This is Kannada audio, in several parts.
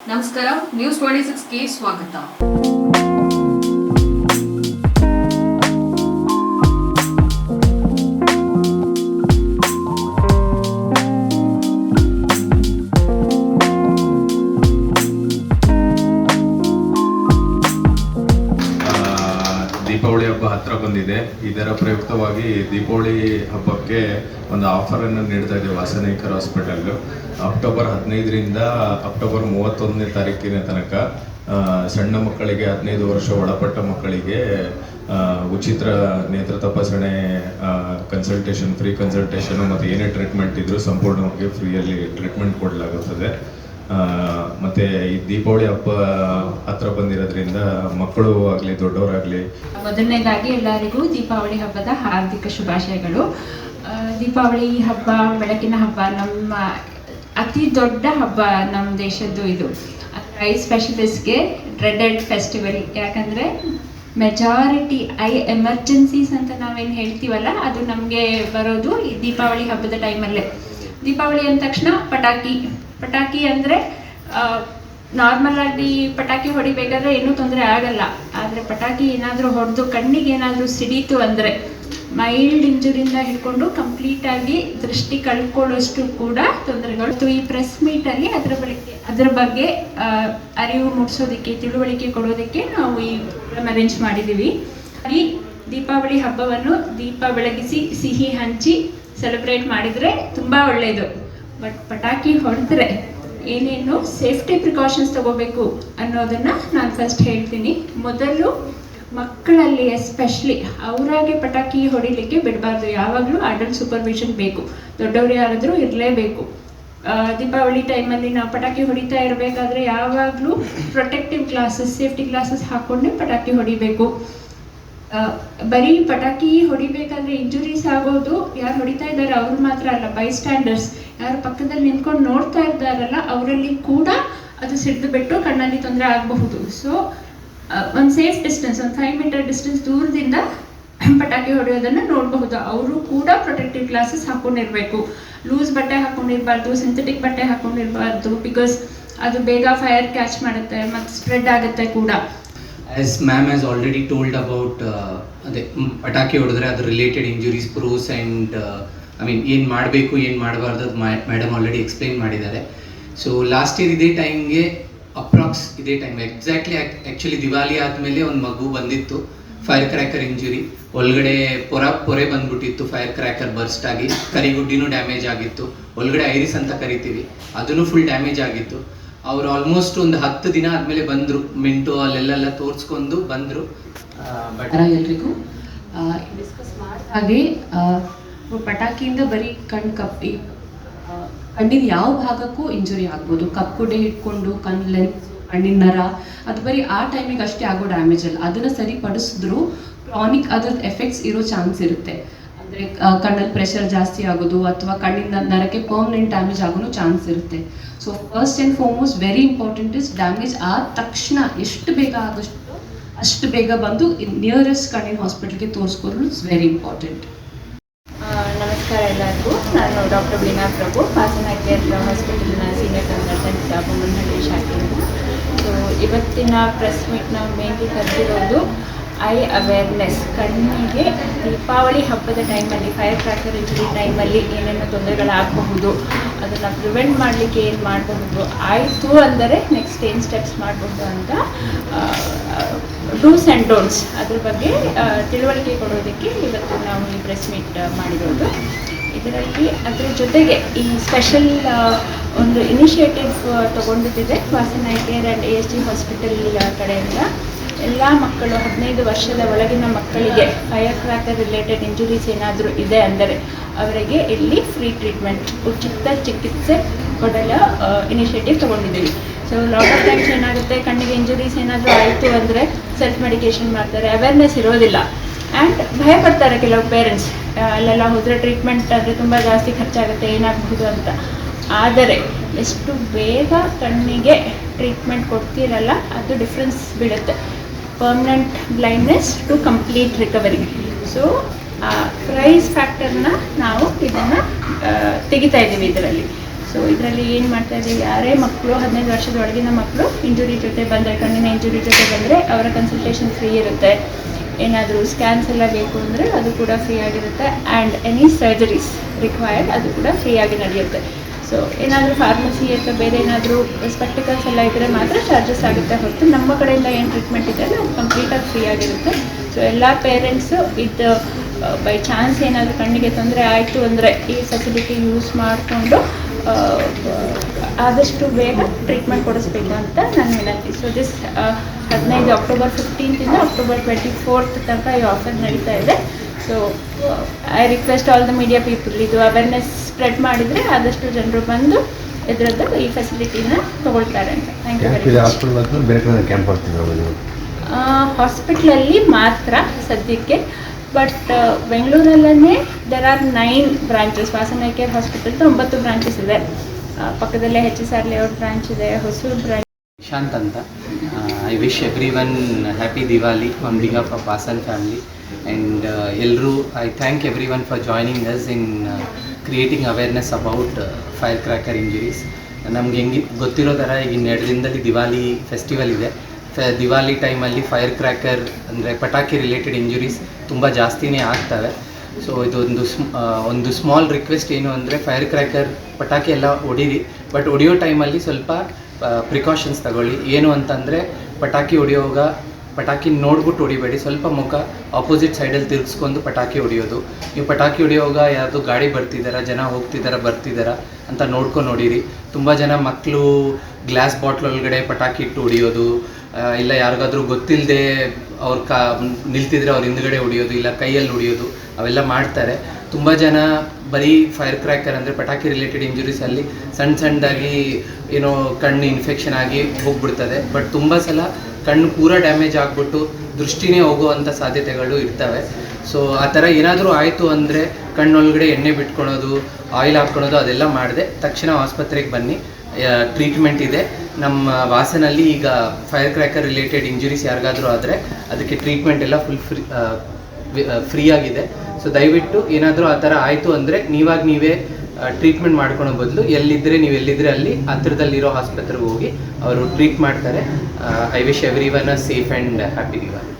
ನಮಸ್ಕಾರ ನ್ಯೂಸ್ ಟ್ವೆಂಟಿ ಸಿಕ್ಸ್ಗೆ ಸ್ವಾಗತ. ದೀಪಾವಳಿ ಹಬ್ಬ ಹತ್ರ ಬಂದಿದೆ. ಇದರ ಪ್ರಯುಕ್ತವಾಗಿ ದೀಪಾವಳಿ ಹಬ್ಬಕ್ಕೆ ಒಂದು ಆಫರ್ ಅನ್ನು ನೀಡ್ತಾ ಇದೆ ವಾಸನೈಕರ್ ಹಾಸ್ಪಿಟಲ್ ಅಕ್ಟೋಬರ್ ಹದಿನೈದರಿಂದ ಅಕ್ಟೋಬರ್ ಮೂವತ್ತೊಂದನೇ ತಾರೀಕಿನ ತನಕ ಸಣ್ಣ ಮಕ್ಕಳಿಗೆ, ಹದಿನೈದು ವರ್ಷ ಒಳಪಟ್ಟ ಮಕ್ಕಳಿಗೆ ಉಚಿತ ನೇತ್ರ ತಪಾಸಣೆ ಕನ್ಸಲ್ಟೇಷನ್ ಫ್ರೀ ಕನ್ಸಲ್ಟೇಷನ್ ಮತ್ತು ಏನೇ ಟ್ರೀಟ್ಮೆಂಟ್ ಇದ್ದರೂ ಸಂಪೂರ್ಣವಾಗಿ ಫ್ರೀಯಲ್ಲಿ ಟ್ರೀಟ್ಮೆಂಟ್ ಕೊಡಲಾಗುತ್ತದೆ. ಮತ್ತೆ ಈ ದೀಪಾವಳಿ ಹಬ್ಬ ಹತ್ರ ಬಂದಿರೋದ್ರಿಂದ ಮಕ್ಕಳು ಆಗಲಿ, ದೊಡ್ಡವರಾಗ್ಲಿ. ಮೊದಲನೇದಾಗಿ ಎಲ್ಲರಿಗೂ ದೀಪಾವಳಿ ಹಬ್ಬದ ಹಾರ್ದಿಕ ಶುಭಾಶಯಗಳು. ದೀಪಾವಳಿ ಹಬ್ಬ, ಬೆಳಕಿನ ಹಬ್ಬ, ನಮ್ಮ ಅತಿ ದೊಡ್ಡ ಹಬ್ಬ ನಮ್ಮ ದೇಶದ್ದು ಇದು. ಐ ಸ್ಪೆಷಲಿಸ್ಟ್ಗೆ ಡ್ರೆಡೆಡ್ ಫೆಸ್ಟಿವಲ್ ಯಾಕಂದರೆ ಮೆಜಾರಿಟಿ ಐ ಎಮರ್ಜೆನ್ಸೀಸ್ ಅಂತ ನಾವೇನು ಹೇಳ್ತೀವಲ್ಲ, ಅದು ನಮಗೆ ಬರೋದು ಈ ದೀಪಾವಳಿ ಹಬ್ಬದ ಟೈಮಲ್ಲೇ ದೀಪಾವಳಿ ಅಂದ ತಕ್ಷಣ ಪಟಾಕಿ ಪಟಾಕಿ ಅಂದರೆ ನಾರ್ಮಲ್ ಆಗಿ ಪಟಾಕಿ ಹೊಡಿಬೇಕಾದ್ರೆ ಏನೂ ತೊಂದರೆ ಆಗಲ್ಲ. ಆದರೆ ಪಟಾಕಿ ಏನಾದರೂ ಹೊಡೆದು ಕಣ್ಣಿಗೆ ಏನಾದರೂ ಸಿಡೀತು ಅಂದರೆ ಮೈಲ್ಡ್ ಇಂಜುರಿಯಿಂದ ಹಿಡ್ಕೊಂಡು ಕಂಪ್ಲೀಟ್ ಆಗಿ ದೃಷ್ಟಿ ಕಳ್ಕೊಳ್ಳೋಷ್ಟು ಕೂಡ ತೊಂದರೆಗಳು. ಈ ಪ್ರೆಸ್ ಮೀಟಲ್ಲಿ ಅದರ ಬಳಿಕೆ, ಅದರ ಬಗ್ಗೆ ಅರಿವು ಮೂಡಿಸೋದಕ್ಕೆ, ತಿಳುವಳಿಕೆ ಕೊಡೋದಕ್ಕೆ ನಾವು ಈ ಅರೇಂಜ್ ಮಾಡಿದ್ದೀವಿ. ಈ ದೀಪಾವಳಿ ಹಬ್ಬವನ್ನು ದೀಪ ಬೆಳಗಿಸಿ, ಸಿಹಿ ಹಂಚಿ ಸೆಲೆಬ್ರೇಟ್ ಮಾಡಿದರೆ ತುಂಬ ಒಳ್ಳೆಯದು ಬಟ್ ಪಟಾಕಿ ಹೊಡೆದ್ರೆ ಏನೇನು ಸೇಫ್ಟಿ ಪ್ರಿಕಾಷನ್ಸ್ ತಗೋಬೇಕು ಅನ್ನೋದನ್ನ ನಾನು ಫಸ್ಟ್ ಹೇಳ್ತೀನಿ. ಮೊದಲು ಮಕ್ಕಳಲ್ಲಿ ಎಸ್ಪೆಷಲಿ ಅವರಾಗೆ ಪಟಾಕಿ ಹೊಡಿಲಿಕ್ಕೆ ಬಿಡಬಾರ್ದು. ಯಾವಾಗಲೂ ಅಡಲ್ಟ್ ಸೂಪರ್ವಿಷನ್ ಬೇಕು. ದೊಡ್ಡವರು ಯಾರಾದರೂ ಇರಲೇಬೇಕು. ದೀಪಾವಳಿ ಟೈಮಲ್ಲಿ ನಾವು ಪಟಾಕಿ ಹೊಡಿತಾ ಇರಬೇಕಾದ್ರೆ ಯಾವಾಗಲೂ ಪ್ರೊಟೆಕ್ಟಿವ್ ಗ್ಲಾಸಸ್ ಸೇಫ್ಟಿ ಗ್ಲಾಸಸ್ ಹಾಕ್ಕೊಂಡೇ ಪಟಾಕಿ ಹೊಡಿಬೇಕು. ಬರೀ ಪಟಾಕಿ ಹೊಡಿಬೇಕಾದ್ರೆ ಇಂಜುರೀಸ್ ಆಗೋದು ಯಾರು ಹೊಡಿತಾ ಇದ್ದಾರೆ? ಅವ್ರು ಮಾತ್ರ ಅಲ್ಲ ಬೈ ಸ್ಟ್ಯಾಂಡರ್ಸ್ ಯಾರು ಪಕ್ಕದಲ್ಲಿ ನಿಂತ್ಕೊಂಡು ನೋಡ್ತಾ ಇದ್ದಾರಲ್ಲ, ಅವರಲ್ಲಿ ಕೂಡ ಅದು ಸಿಡಿದು ಬಿಟ್ಟು ಕಣ್ಣಲ್ಲಿ ತೊಂದರೆ ಆಗಬಹುದು. ಸೊ ಒಂದು ಸೇಫ್ ಡಿಸ್ಟೆನ್ಸ್ ಒಂದು ಫೈವ್ ಮೀಟರ್ ಡಿಸ್ಟೆನ್ಸ್ ದೂರದಿಂದ ಪಟಾಕಿ ಹೊಡೆಯೋದನ್ನು ನೋಡಬಹುದು. ಅವರು ಕೂಡ ಪ್ರೊಟೆಕ್ಟಿವ್ ಗ್ಲಾಸಸ್ ಹಾಕೊಂಡಿರಬೇಕು. ಲೂಸ್ ಬಟ್ಟೆ ಹಾಕೊಂಡಿರಬಾರ್ದು ಸಿಂಥೆಟಿಕ್ ಬಟ್ಟೆ ಹಾಕೊಂಡಿರಬಾರ್ದು ಬಿಕಾಸ್ ಅದು ಬೇಗ ಫೈರ್ ಕ್ಯಾಚ್ ಮಾಡುತ್ತೆ ಮತ್ತು ಸ್ಪ್ರೆಡ್ ಆಗುತ್ತೆ ಕೂಡ. As ma'am as already told about ಅದೇ ಪಟಾಕಿ ಹೊಡೆದ್ರೆ ಅದು ರಿಲೇಟೆಡ್ ಇಂಜುರೀಸ್ ಪ್ರೂಸ್ ಆ್ಯಂಡ್ ಐ ಮೀನ್ ಏನು ಮಾಡಬೇಕು ಏನು ಮಾಡಬಾರ್ದು ಅದು ಮೇಡಮ್ ಆಲ್ರೆಡಿ ಎಕ್ಸ್ಪ್ಲೈನ್ ಮಾಡಿದ್ದಾರೆ. ಸೊ ಲಾಸ್ಟ್ ಇಯರ್ ಇದೇ ಟೈಮ್ಗೆ ಅಪ್ರಾಕ್ಸ್ ಇದೇ ಟೈಮ್ ಎಕ್ಸಾಕ್ಟ್ಲಿ ಆ್ಯಕ್ಚುಲಿ ದಿವಾಲಿ ಆದಮೇಲೆ ಒಂದು ಮಗು ಬಂದಿತ್ತು ಫೈರ್ ಕ್ರ್ಯಾಕರ್ ಇಂಜುರಿ ಒಳಗಡೆ ಪೊರ ಪೊರೆ ಬಂದ್ಬಿಟ್ಟಿತ್ತು ಫೈರ್ ಕ್ರ್ಯಾಕರ್ ಬರ್ಸ್ಟ್ ಆಗಿ ಕರಿಗುಡ್ಡಿನೂ ಡ್ಯಾಮೇಜ್ ಆಗಿತ್ತು. ಒಳಗಡೆ ಐರಿಸ್ ಅಂತ ಕರಿತೀವಿ ಅದನ್ನು ಫುಲ್ ಡ್ಯಾಮೇಜ್ ಆಗಿತ್ತು. ಅವ್ರು ಆಲ್ಮೋಸ್ಟ್ ಒಂದು ಹತ್ತು ದಿನ ಆದಮೇಲೆ ಬಂದರು ಮಿಂಟು ಅಲ್ಲೆಲ್ಲ ತೋರಿಸ್ಕೊಂಡು ಬಂದರು. ಬಟ್ ಎಲ್ರಿಗೂ ಡಿಸ್ಕಸ್ ಹಾಗೆ ಆ, ಪಟಾಕಿಯಿಂದ ಬರೀ ಕಣ್ಣು ಕಪ್ಪಿ ಕಣ್ಣಿನ ಯಾವ ಭಾಗಕ್ಕೂ ಇಂಜುರಿ ಆಗ್ಬೋದು. ಕಪ್ಪುಡೆ ಹಿಡ್ಕೊಂಡು, ಕಣ್ ಲೆನ್ಸ್ ಕಣ್ಣಿನ ನರ, ಅದು ಬರೀ ಆ ಟೈಮಿಗೆ ಅಷ್ಟೇ ಆಗೋ ಡ್ಯಾಮೇಜ್ ಅಲ್ಲ. ಅದನ್ನು ಸರಿಪಡಿಸಿದ್ರು ಕ್ರಾನಿಕ್ ಅದರ ಎಫೆಕ್ಟ್ಸ್ ಇರೋ ಚಾನ್ಸ್ ಇರುತ್ತೆ. ಅಂದರೆ ಕಣ್ಣಲ್ಲಿ ಪ್ರೆಷರ್ ಜಾಸ್ತಿ ಆಗೋದು ಅಥವಾ ಕಣ್ಣಿನ ನರಕ್ಕೆ ಪರ್ಮನೆಂಟ್ ಡ್ಯಾಮೇಜ್ ಆಗೋನು ಚಾನ್ಸ್ ಇರುತ್ತೆ. So first and foremost very important is damage ಆದ ತಕ್ಷಣ ಎಷ್ಟು ಬೇಗ ಆದಷ್ಟು ಅಷ್ಟು ಬೇಗ ಬಂದು ನಿಯರೆಸ್ಟ್ ಕಣ್ಣಿನ ಹಾಸ್ಪಿಟಲ್ಗೆ ತೋರಿಸ್ಕೊಳ್ಳಲು ಇಟ್ಸ್ ವೆರಿ ಇಂಪಾರ್ಟೆಂಟ್ ನಮಸ್ಕಾರ ಎಲ್ಲರಿಗೂ. ನಾನು ಡಾಕ್ಟರ್ ವೀಣಾ ಪ್ರಭು ಹಾಸನ ಕೇರ್ ಹಾಸ್ಪಿಟಲ್ನ ಸೀನಿಯರ್ ಕನ್ಸಲ್ಟೆಂಟ್ ಬೊಮ್ಮನಹಳ್ಳಿ ಶಾಖೆಯಿಂದ. ಸೊ ಇವತ್ತಿನ ಪ್ರೆಸ್ ಮೀಟ್ನ ಮೇನ್ಲಿ ಕರೆದಿರೋದು ಐ ಅವೇರ್ನೆಸ್ ಕಣ್ಣಿಗೆ ದೀಪಾವಳಿ ಹಬ್ಬದ ಟೈಮಲ್ಲಿ ಫೈರ್ ಕ್ರ್ಯಾಕರ್ ಇಂಜುರಿ ಟೈಮಲ್ಲಿ ಏನೇನು ತೊಂದರೆಗಳಾಗಬಹುದು? ಅದನ್ನು ಪ್ರಿವೆಂಟ್ ಮಾಡಲಿಕ್ಕೆ ಏನು ಮಾಡಬಹುದು? ಆಯಿತು ಅಂದರೆ ನೆಕ್ಸ್ಟ್ ಏನು ಸ್ಟೆಪ್ಸ್ ಮಾಡಬಹುದು ಅಂತ ಡೂಸ್ ಆ್ಯಂಡ್ ಡೋಂಟ್ಸ್ ಅದ್ರ ಬಗ್ಗೆ ತಿಳುವಳಿಕೆ ಕೊಡೋದಕ್ಕೆ ಇವತ್ತು ನಾವು ಈ ಪ್ರೆಸ್ ಮೀಟ್ ಮಾಡಿರೋದು. ಇದರಲ್ಲಿ ಅದರ ಜೊತೆಗೆ ಈ ಸ್ಪೆಷಲ್ ಒಂದು initiative ತಗೊಂಡಿದ್ದಿದೆ. Vasana care and A S G hospital ಕಡೆಯಿಂದ. ಎಲ್ಲ ಮಕ್ಕಳು ಹದಿನೈದು ವರ್ಷದ ಒಳಗಿನ ಮಕ್ಕಳಿಗೆ ಫೈರ್ ಕ್ರ್ಯಾಕರ್ ರಿಲೇಟೆಡ್ ಇಂಜುರೀಸ್ ಏನಾದರೂ ಇದೆ ಅಂದರೆ ಅವರಿಗೆ ಇಲ್ಲಿ ಫ್ರೀ ಟ್ರೀಟ್ಮೆಂಟ್ ಉಚಿತ ಚಿಕಿತ್ಸೆ ಕೊಡಲು ಇನಿಷಿಯೇಟಿವ್ ತೊಗೊಂಡಿದ್ದೀವಿ. ಸೊ ಲಾಟ್ ಆಫ್ ಟೈಮ್ಸ್ ಏನಾಗುತ್ತೆ, ಕಣ್ಣಿಗೆ ಇಂಜುರೀಸ್ ಏನಾದರೂ ಆಯಿತು ಅಂದರೆ ಸೆಲ್ಫ್ ಮೆಡಿಕೇಶನ್ ಮಾಡ್ತಾರೆ ಅವೇರ್ನೆಸ್ ಇರೋದಿಲ್ಲ. ಆ್ಯಂಡ್ ಭಯ ಪಡ್ತಾರೆ ಕೆಲವು ಪೇರೆಂಟ್ಸ್ ಅಲ್ಲೆಲ್ಲ ಹೋದರೆ ಟ್ರೀಟ್ಮೆಂಟ್ ಆದರೆ ತುಂಬ ಜಾಸ್ತಿ ಖರ್ಚಾಗುತ್ತೆ, ಏನಾಗಬಹುದು ಅಂತ. ಆದರೆ ಎಷ್ಟು ಬೇಗ ಕಣ್ಣಿಗೆ ಟ್ರೀಟ್ಮೆಂಟ್ ಕೊಡ್ತೀರಲ್ಲ, ಅದು ಡಿಫ್ರೆನ್ಸ್ ಬೀಳುತ್ತೆ. Permanent blindness to complete recovery so ಆ ಪ್ರೈಸ್ ಫ್ಯಾಕ್ಟರ್ನ ನಾವು ಇದನ್ನು ತೆಗಿತಾ ಇದ್ದೀವಿ ಇದರಲ್ಲಿ. ಸೊ ಇದರಲ್ಲಿ ಏನು ಮಾಡ್ತಾ ಇದ್ದೀವಿ? ಯಾರೇ ಮಕ್ಕಳು ಹದಿನೈದು ವರ್ಷದ ಒಳಗಿನ ಮಕ್ಕಳು ಇಂಜುರಿ ಜೊತೆ ಬಂದರೆ, ಕಣ್ಣಿನ ಇಂಜುರಿ ಜೊತೆ ಬಂದರೆ ಅವರ ಕನ್ಸಲ್ಟೇಷನ್ ಫ್ರೀ ಇರುತ್ತೆ. ಏನಾದರೂ ಸ್ಕ್ಯಾನ್ಸ್ ಎಲ್ಲ ಬೇಕು ಅಂದರೆ ಅದು ಕೂಡ ಫ್ರೀ ಆಗಿರುತ್ತೆ. ಆ್ಯಂಡ್ ಎನಿ ಸರ್ಜರೀಸ್ ರಿಕ್ವೈರ್ಡ್ ಅದು ಕೂಡ ಫ್ರೀಯಾಗಿ ನಡೆಯುತ್ತೆ. ಸೊ ಏನಾದರೂ ಫಾರ್ಮಸಿ ಅಥವಾ ಬೇರೆ ಏನಾದರೂ ಸ್ಪೆಕ್ಟಿಕಲ್ಸ್ ಎಲ್ಲ ಇದ್ದರೆ ಮಾತ್ರ ಚಾರ್ಜಸ್ ಆಗುತ್ತೆ. ಹೊರತು ನಮ್ಮ ಕಡೆಯಿಂದ ಏನು ಟ್ರೀಟ್ಮೆಂಟ್ ಇದೆ ಅದು ಕಂಪ್ಲೀಟಾಗಿ ಫ್ರೀ ಆಗಿರುತ್ತೆ. ಸೊ ಎಲ್ಲ ಪೇರೆಂಟ್ಸು ಇದು ಬೈ ಚಾನ್ಸ್ ಏನಾದರೂ ಕಣ್ಣಿಗೆ ತೊಂದರೆ ಆಯಿತು ಅಂದರೆ ಈ ಫೆಸಿಲಿಟಿ ಯೂಸ್ ಮಾಡಿಕೊಂಡು ಆದಷ್ಟು ಬೇಗ ಟ್ರೀಟ್ಮೆಂಟ್ ಕೊಡಿಸ್ಬೇಕು ಅಂತ ನಾನು ವಿನಂತಿ. ಸೊ ದಿಸ್ ಹದಿನೈದು ಅಕ್ಟೋಬರ್ ಫಿಫ್ಟೀನ್ತಿಂದ ಅಕ್ಟೋಬರ್ ಟ್ವೆಂಟಿ ಫೋರ್ತ್ ತನಕ ಈ ಆಫರ್ ನಡೀತಾ ಇದೆ. So I request all the media people ಇದು ಅವೇರ್ನೆಸ್ ಸ್ಪ್ರೆಡ್ ಮಾಡಿದರೆ ಆದಷ್ಟು ಜನರು ಬಂದು ಇದರದ್ದು ಈ ಫೆಸಿಲಿಟಿನ ತಗೊಳ್ತಾರೆ ಅಂತ. ಥ್ಯಾಂಕ್ ಯು ವೆರಿ ಮಚ್ ಹಾಸ್ಪಿಟ್ಲಲ್ಲಿ ಮಾತ್ರ ಸದ್ಯಕ್ಕೆ but ಬೆಂಗಳೂರಲ್ಲೇ there are nine branches Vasan care hospital ಒಂಬತ್ತು ಬ್ರಾಂಚಸ್ ಇದೆ. ಪಕ್ಕದಲ್ಲೇ H S R layout branch ಇದೆ ಹೊಸೂರು ಬ್ರಾಂಚ್ ಶಾಂತ್ ಅಂತ. I wish everyone happy Diwali on behalf of Vasan family and ಎಲ್ಲರೂ I thank everyone for joining us in creating awareness about fire cracker injuries ನಮ್ಗೆ ಹೆಂಗೆ ಗೊತ್ತಿರೋ ಥರ ಈಗ ಇನ್ನೆರಡು ದಿನದಲ್ಲಿ ದಿವಾಲಿ ಫೆಸ್ಟಿವಲ್ ಇದೆ. ದಿವಾಲಿ ಟೈಮಲ್ಲಿ ಫೈರ್ ಕ್ರ್ಯಾಕರ್ ಅಂದರೆ ಪಟಾಕಿ ರಿಲೇಟೆಡ್ ಇಂಜುರೀಸ್ ತುಂಬ ಜಾಸ್ತಿನೇ ಆಗ್ತವೆ. ಸೊ ಇದೊಂದು ಸ್ಮ್ ಒಂದು ಸ್ಮಾಲ್ ರಿಕ್ವೆಸ್ಟ್ ಏನು ಅಂದರೆ ಫೈರ್ ಕ್ರ್ಯಾಕರ್ ಪಟಾಕಿ ಎಲ್ಲ ಹೊಡೀರಿ. ಬಟ್ ಹೊಡಿಯೋ ಟೈಮಲ್ಲಿ ಸ್ವಲ್ಪ ಪ್ರಿಕಾಷನ್ಸ್ ತಗೊಳ್ಳಿ. ಏನು ಅಂತಂದರೆ ಪಟಾಕಿ ಹೊಡಿಯೋವಾಗ ಪಟಾಕಿ ನೋಡ್ಬಿಟ್ಟು ಹೊಡಿಬೇಡಿ. ಸ್ವಲ್ಪ ಮುಖ ಆಪೋಸಿಟ್ ಸೈಡಲ್ಲಿ ತಿರುಗಿಸ್ಕೊಂಡು ಪಟಾಕಿ ಹೊಡಿಯೋದು. ನೀವು ಪಟಾಕಿ ಹೊಡಿಯೋವಾಗ ಯಾರಾದರೂ ಗಾಡಿ ಬರ್ತಿದ್ದಾರಾ ಜನ ಹೋಗ್ತಿದ್ದಾರಾ ಬರ್ತಿದ್ದಾರಾ ಅಂತ ನೋಡ್ಕೊಂಡು ಹೊಡೀರಿ ತುಂಬ ಜನ ಮಕ್ಕಳು ಗ್ಲಾಸ್ ಬಾಟ್ಲ್ ಒಳಗಡೆ ಪಟಾಕಿ ಇಟ್ಟು ಹೊಡಿಯೋದು ಇಲ್ಲ ಯಾರಿಗಾದ್ರೂ ಗೊತ್ತಿಲ್ಲದೆ ಅವ್ರ ಕಾ, ನಿಲ್ತಿದ್ರೆ ಅವ್ರ ಹಿಂದ್ಗಡೆ ಹೊಡಿಯೋದು, ಇಲ್ಲ ಕೈಯಲ್ಲಿ ಹೊಡಿಯೋದು, ಅವೆಲ್ಲ ಮಾಡ್ತಾರೆ. ತುಂಬ ಜನ ಬರೀ ಫೈರ್ ಕ್ರ್ಯಾಕರ್ ಅಂದರೆ ಪಟಾಕಿ ರಿಲೇಟೆಡ್ ಇಂಜುರೀಸಲ್ಲಿ ಸಣ್ಣ ಸಣ್ಣದಾಗಿ ಏನೋ ಕಣ್ಣು ಇನ್ಫೆಕ್ಷನ್ ಆಗಿ ಹೋಗ್ಬಿಡ್ತದೆ. ಬಟ್ ತುಂಬ ಸಲ ಕಣ್ಣು ಪೂರ ಡ್ಯಾಮೇಜ್ ಆಗಿಬಿಟ್ಟು ದೃಷ್ಟಿನೇ ಹೋಗುವಂಥ ಸಾಧ್ಯತೆಗಳು ಇರ್ತವೆ. ಸೊ ಆ ಥರ ಏನಾದರೂ ಆಯಿತು ಅಂದರೆ ಕಣ್ಣೊಳಗಡೆ ಎಣ್ಣೆ ಬಿಟ್ಕೊಳೋದು ಆಯಿಲ್ ಹಾಕ್ಕೊಳೋದು ಅದೆಲ್ಲ ಮಾಡಿದೆ. ತಕ್ಷಣ ಆಸ್ಪತ್ರೆಗೆ ಬನ್ನಿ. ಟ್ರೀಟ್ಮೆಂಟ್ ಇದೆ. ನಮ್ಮ ವಾಸನಲ್ಲಿ ಈಗ ಫೈರ್ ಕ್ರ್ಯಾಕರ್ ರಿಲೇಟೆಡ್ ಇಂಜುರೀಸ್ ಯಾರಿಗಾದರೂ ಆದರೆ ಅದಕ್ಕೆ ಟ್ರೀಟ್ಮೆಂಟ್ ಎಲ್ಲ ಫುಲ್ ಫ್ರೀ ಫ್ರೀ ಸೊ ದಯವಿಟ್ಟು ಏನಾದರೂ ಆ ಥರ ಆಯಿತು ಅಂದರೆ ನೀವಾಗ ನೀವೇ ಟ್ರೀಟ್ಮೆಂಟ್ ಮಾಡ್ಕೊಳೋ ಬದಲು ಎಲ್ಲಿದ್ದರೆ ನೀವು ಎಲ್ಲಿದ್ದರೆ ಅಲ್ಲಿ ಹತ್ತಿರದಲ್ಲಿರೋ ಆಸ್ಪತ್ರೆಗೆ ಹೋಗಿ ಅವರು ಟ್ರೀಟ್ ಮಾಡ್ತಾರೆ I wish everyone a safe and happy Diwali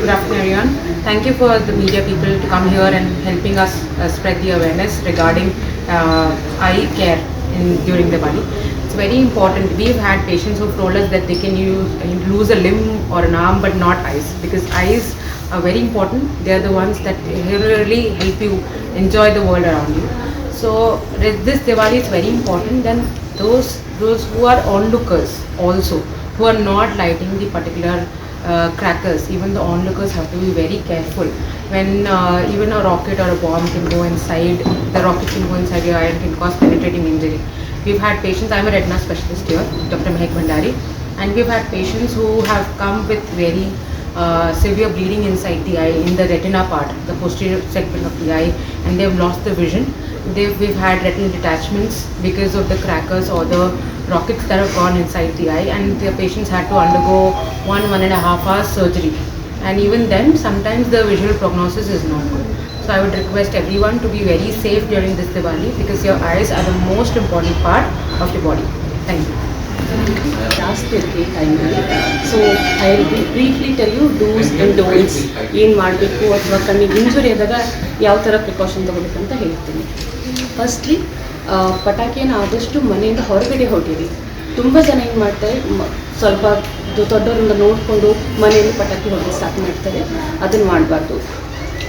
Good afternoon, everyone. Thank you for the media people to come here and helping us uh, spread the awareness regarding uh, eye care in, during the body. It's very important. We've had patients who've told us that they can use, lose a limb or an arm but not eyes because eyes are very important. They are the ones that really help you enjoy the world around you. So this Diwali is very important. Then those those who are onlookers also who are not lighting the particular uh, crackers, even the onlookers have to be very careful. When uh, even a rocket or a bomb can go inside, the rocket can go inside your eye and can cause penetrating injury. We've had patients, I'm a retina specialist here, Dr. Mehek Bhandari, and we've had patients who have come with very uh, severe bleeding inside the eye, in the retina part, the posterior segment of the eye, and they've lost the vision. They've, we've had retinal detachments because of the crackers or the rockets that have gone inside the eye, and the patients had to undergo one, one and a half hours surgery. And even then, sometimes the visual prognosis is not good. So I would request everyone to be very safe during this Diwali because your eyes are the most important part of your body. Thank you. ಜಾಸ್ತಿ ಇರುತ್ತೆ ಈ ಟೈಮಲ್ಲಿ so I briefly tell you do's and don'ts ಏನು ಮಾಡಬೇಕು ಅಥವಾ ಕಣ್ಣಿಗೆ ಇಂಜುರಿ ಆದಾಗ ಯಾವ ಥರ ಪ್ರಿಕಾಷನ್ ತಗೋಬೇಕಂತ ಹೇಳ್ತೀನಿ. ಫಸ್ಟ್ಲಿ ಪಟಾಕಿಯನ್ನು ಆದಷ್ಟು ಮನೆಯಿಂದ ಹೊರಗಡೆ ಹೊಡೀರಿ ತುಂಬ ಜನ ಏನು ಮಾಡ್ತಾರೆ ಸ್ವಲ್ಪ ದೊಡ್ಡವರನ್ನ ನೋಡಿಕೊಂಡು ಮನೆಯಲ್ಲಿ ಪಟಾಕಿ ಹೊಡೆದು ಸ್ಟಾರ್ಟ್ ಮಾಡ್ತಾರೆ. ಅದನ್ನು ಮಾಡಬಾರ್ದು.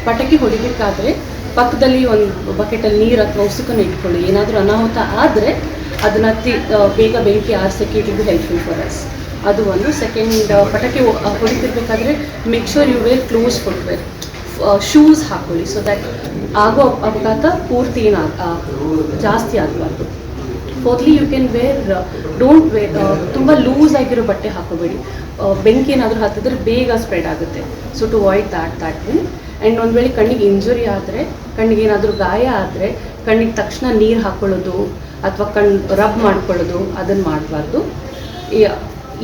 ಪಟಾಕಿ ಹೊಡಿಬೇಕಾದ್ರೆ ಪಕ್ಕದಲ್ಲಿ ಒಂದು ಬಕೆಟಲ್ಲಿ ನೀರು ಅಥವಾ ಉಸುಕನ್ನು ಇಟ್ಕೊಳ್ಳಿ. ಏನಾದರೂ ಅನಾಹುತ ಆದರೆ ಅದನ್ನ ತಿ ಬೇಗ ಬೆಂಕಿ ಆರಿಸೋಕ್ಕೆ it be helpful for us ಅದು ಒಂದು ಸೆಕೆಂಡ್ ಪಟಾಕಿ ಹೊಡಿತಿರ್ಬೇಕಾದ್ರೆ make you wear close footwear shoes ಹಾಕೊಳ್ಳಿ ಸೊ ದ್ಯಾಟ್ ಆಗೋ ಅಪಘಾತ ಪೂರ್ತಿ ಏನಾಗ ಜಾಸ್ತಿ ಆಗಬಾರ್ದು. Fourthly you can wear don't wear ತುಂಬ ಲೂಸ್ ಆಗಿರೋ ಬಟ್ಟೆ ಹಾಕೋಬೇಡಿ. ಬೆಂಕಿ ಏನಾದರೂ ಹತ್ತಿದ್ರೆ ಬೇಗ ಸ್ಪ್ರೆಡ್ ಆಗುತ್ತೆ. So to avoid that that mean and ಒಂದು ವೇಳೆ ಕಣ್ಣಿಗೆ ಇಂಜುರಿ ಆದರೆ, ಕಣ್ಣಿಗೆ ಏನಾದರೂ ಗಾಯ ಆದರೆ, ಕಣ್ಣಿಗೆ ತಕ್ಷಣ ನೀರು ಹಾಕೊಳ್ಳೋದು ಅಥವಾ ಕಣ್ಣು ರಬ್ ಮಾಡ್ಕೊಳ್ಳೋದು ಅದನ್ನು ಮಾಡಬಾರ್ದು.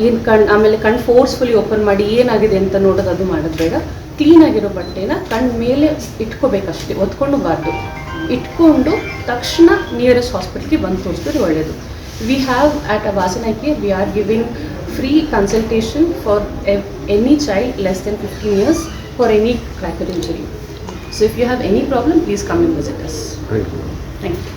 ಏನು ಕಣ್ ಆಮೇಲೆ ಕಣ್ಣು ಫೋರ್ಸ್ಫುಲಿ ಓಪನ್ ಮಾಡಿ ಏನಾಗಿದೆ ಅಂತ ನೋಡೋದು ಅದು ಮಾಡೋದು ಬೇಡ. ಕ್ಲೀನ್ ಆಗಿರೋ ಬಟ್ಟೆನ ಕಣ್ಣು ಮೇಲೆ ಇಟ್ಕೋಬೇಕಷ್ಟೇ ಒತ್ಕೊಂಡು ಬಾರ್ದು. ಇಟ್ಕೊಂಡು ತಕ್ಷಣ ನಿಯರೆಸ್ಟ್ ಹಾಸ್ಪಿಟ್ಲಿಗೆ ಬಂದು ತೋರಿಸಿದ್ರೆ ಒಳ್ಳೆಯದು we have at a Vasan care we are giving free consultation for any child less than fifteen years for any cracker injury so if you have any problem please come in visit us thank you